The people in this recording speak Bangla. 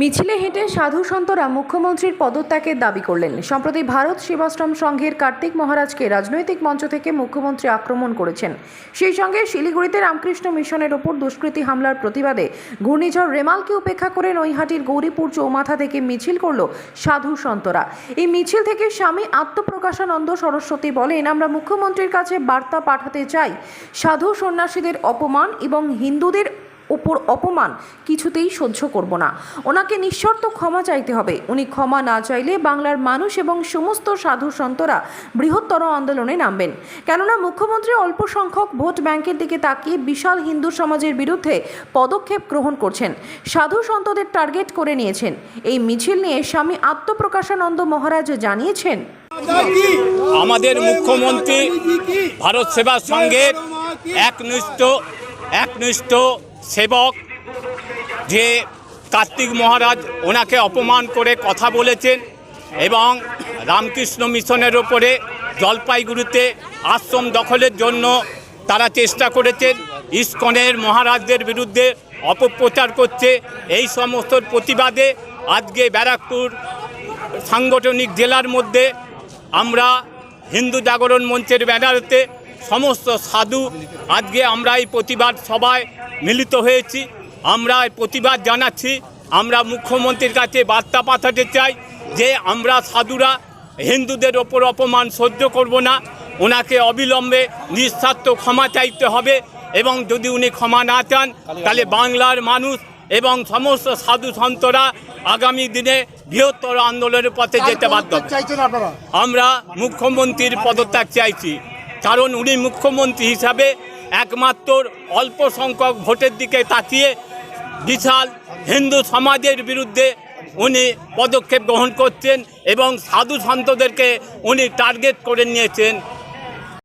মিছিলে হেঁটে সাধু সন্তরা মুখ্যমন্ত্রীর পদত্যাগের দাবি করলেন। সম্প্রতি ভারত সেবাশ্রম সংঘের কার্তিক মহারাজকে রাজনৈতিক মঞ্চ থেকে মুখ্যমন্ত্রী আক্রমণ করেছেন। সেই সঙ্গে শিলিগুড়িতে রামকৃষ্ণ মিশনের ওপর দুষ্কৃতী হামলার প্রতিবাদে ঘূর্ণিঝড় রেমালকে উপেক্ষা করে নৈহাটির গৌরীপুর চৌমাথা থেকে মিছিল করল সাধু সন্তরা। এই মিছিল থেকে স্বামী আত্মপ্রকাশানন্দ সরস্বতী বলেন, আমরা মুখ্যমন্ত্রীর কাছে বার্তা পাঠাতে চাই। সাধু সন্ন্যাসীদের অপমান এবং হিন্দুদের ওপর অপমান কিছুতেই সহ্য করব না। ওনাকে নিঃশর্ত ক্ষমা চাইতে হবে। উনি ক্ষমা না চাইলে বাংলার মানুষ এবং সমস্ত সাধু সন্তরা বৃহত্তর আন্দোলনে নামবেন। কেননা মুখ্যমন্ত্রী অল্প সংখ্যক ভোট ব্যাংকের দিকে তাকিয়ে বিশাল হিন্দু সমাজের বিরুদ্ধে পদক্ষেপ গ্রহণ করছেন। সাধু সন্তদের টার্গেট করে নিয়েছেন। এই মিছিল নিয়ে স্বামী আত্মপ্রকাশানন্দ মহারাজ জানিয়েছেন, আমাদের মুখ্যমন্ত্রী ভারত সেবা সংঘের একনিষ্ঠ একনিষ্ঠ সেবক যে কার্তিক মহারাজ ওনাকে অপমান করে কথা বলেছেন এবং রামকৃষ্ণ মিশনের ওপরে জলপাইগুড়িতে আশ্রম দখলের জন্য তারা চেষ্টা করেছেন। ইস্কনের মহারাজদের বিরুদ্ধে অপপ্রচার করছে। এই সমস্ত প্রতিবাদে আজকে ব্যারাকপুর সাংগঠনিক জেলার মধ্যে আমরা হিন্দু জাগরণ মঞ্চের ব্যানারেতে সমস্ত সাধু আজকে আমরা এই প্রতিবাদ সভায় মিলিত হয়েছি। আমরা প্রতিবাদ জানাচ্ছি। আমরা মুখ্যমন্ত্রীর কাছে বার্তা পাঠাতে চাই যে আমরা সাধুরা হিন্দুদের ওপর অপমান সহ্য করব না। ওনাকে অবিলম্বে নিঃস্বার্থ ক্ষমা চাইতে হবে এবং যদি উনি ক্ষমা না চান তাহলে বাংলার মানুষ এবং সমস্ত সাধু সন্তরা আগামী দিনে বৃহত্তর আন্দোলনের পথে যেতে বাধ্য। আমরা মুখ্যমন্ত্রীর পদত্যাগ চাইছি। কারণ উনি মুখ্যমন্ত্রী হিসাবে একমাত্র অল্প সংখ্যক ভোটের দিকে তাকিয়ে বিশাল হিন্দু সমাজের বিরুদ্ধে উনি পদক্ষেপ গ্রহণ করছেন এবং সাধু সন্তদেরকে উনি টার্গেট করে নিয়েছেন।